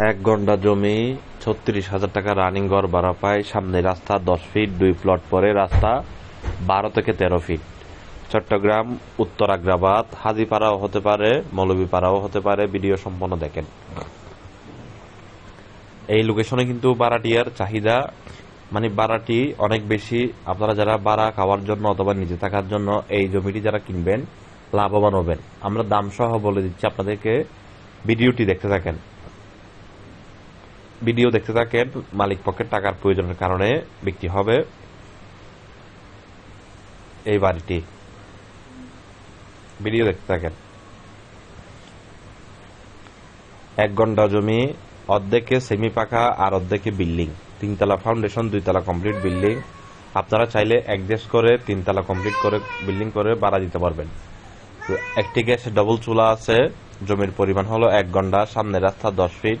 এক ঘণ্টা জমি, ছত্রিশ হাজার টাকা রানিং ঘর ভাড়া পায়। সামনে রাস্তা, দশ ফিট দুই প্লট পরে রাস্তা, বারো থেকে তেরো ফিট চট্টগ্রাম, উত্তর, আগ্রাবাদ, হাজিপাড়াও হতে পারে, মৌলভীপাড়াও হতে পারে ভিডিও সম্পন্ন দেখেন। এই লোকেশনে কিন্তু বারাটিয়ার চাহিদা মানে বারাটি অনেক বেশি। আপনারা যারা বাড়া খাওয়ার জন্য অথবা নিজে থাকার জন্য এই জমিটি যারা কিনবেন, লাভবান হবেন। আমরা দাম সহ বলে দিচ্ছি, আপনাদেরকে ভিডিওটি দেখতে থাকেন। ভিডিও দেখতে থাকেন, মালিক পক্ষের টাকার প্রয়োজনের কারণে বিক্রি হবে এই বাড়িটি। ভিডিও দেখতে থাকেন। এক ঘণ্টা জমি, অর্ধেকে সেমি পাকা আর অর্ধেকে বিল্ডিং তিনতলা ফাউন্ডেশন দুইতলা কমপ্লিট বিল্ডিং আপনারা চাইলে অ্যাডজাস্ট করে তিনতলা কমপ্লিট করে বিল্ডিং করে বাড়া দিতে পারবেন। একটি গ্যাসে ডবল চুলা আছে, জমির পরিমাণ হলো এক ঘণ্টা সামনে রাস্তা দশ ফিট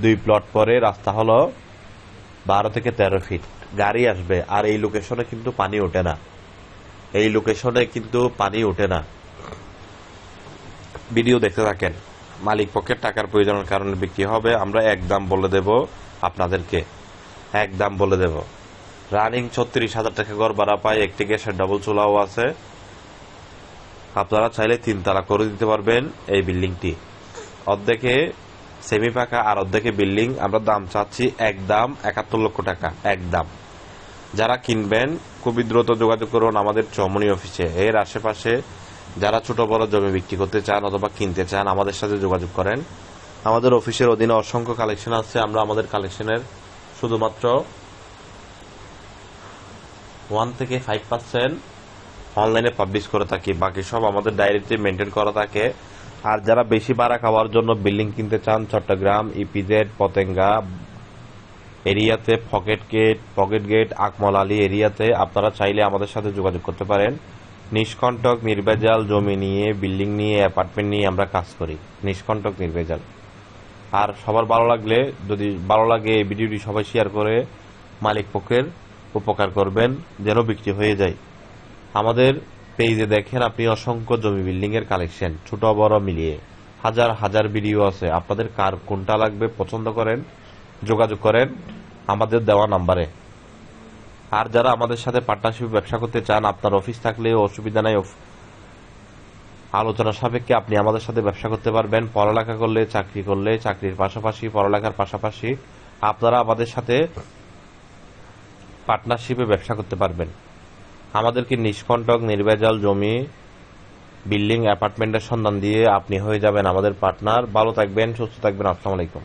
দুই প্লট পরে রাস্তা হলো বারো থেকে তেরো ফিট গাড়ি আসবে, আর এই লোকেশনে কিন্তু পানি ওঠে না। এই লোকেশনে কিন্তু পানি ওঠে না। ভিডিও দেখতে থাকেন। মালিক পক্ষের টাকার প্রয়োজনের কারণে বিক্রি হবে। আমরা এক দাম বলে দেব আপনাদেরকে। এক দাম বলে দেব। রানিং ছত্রিশ হাজার টাকা ঘর ভাড়া পায়, একটি গ্যাসের ডবল চুলাও আছে। আপনারা চাইলে তিনতলা করে দিতে পারবেন এই বিল্ডিংটি। অর্ধেকে সেমি পাকা আর অর্ধেকে বিল্ডিং, আমরা দাম চাচ্ছি এক দাম একাত্তর লক্ষ টাকা, এক দাম। যারা কিনবেন, খুবই দ্রুত যোগাযোগ করুন আমাদের চমনি অফিসে। এর আশেপাশে যারা ছোট বড় জমি বিক্রি করতে চান অথবা কিনতে চান, আমাদের সাথে যোগাযোগ করেন। আমাদের অফিসের অধীনে অসংখ্য কালেকশন আছে, আমরা আমাদের কালেকশনের শুধুমাত্র ওয়ান থেকে ফাইভ পার্সেন্ট অনলাইনে পাবলিশ করে থাকি। বাকি সব আমাদের ডায়েরিতে মেনটেন করা থাকে। আর যারা বেশি ভাড়া খাওয়ার জন্য বিল্ডিং কিনতে চান, চট্টগ্রাম, ইপিজেড, পতেঙ্গা, এরিয়াতে pocket gate pocket gate, Akmal Ali এরিয়াতে আপনারা চাইলে আমাদের সাথে যোগাযোগ করতে পারেন। নিষ্কণ্টক, নির্ভেজাল, জমি নিয়ে, বিল্ডিং নিয়ে, অ্যাপার্টমেন্ট নিয়ে আমরা কাজ করি। নিষ্কণ্টক, নির্ভেজাল। আর সবার ভালো লাগলে, যদি ভালো লাগে এই ভিডিওটি সবাই শেয়ার করে মালিক পক্ষের উপকার করবেন, যেন বিক্রি হয়ে যায়। আমাদের পেজে দেখেন আপনি অসংখ্য জমি বিল্ডিং এর কালেকশন, ছোট বড় মিলিয়ে। হাজার হাজার ভিডিও আছে। আপনাদের কার কোনটা লাগবে পছন্দ করেন, যোগাযোগ করেন আমাদের দেওয়া নাম্বারে। আর যারা আমাদের সাথে পার্টনারশিপ ব্যবসা করতে চান, আপনার অফিস থাকলে অসুবিধা নাই। আলোচনা সাপেক্ষে আপনি আমাদের সাথে ব্যবসা করতে পারবেন। পড়ালেখা করলে, চাকরি করলে, চাকরির পাশাপাশি, পড়ালেখার পাশাপাশি আপনারা আমাদের সাথে পার্টনারশিপে ব্যবসা করতে পারবেন। আমাদেরকে নিষ্কণ্টক, নির্ভেজাল জমি, বিল্ডিং, অ্যাপার্টমেন্টের সন্ধান দিয়ে আপনি হয়ে যাবেন আমাদের পার্টনার। ভালো থাকবেন, সুস্থ থাকবেন। আসসালামু আলাইকুম।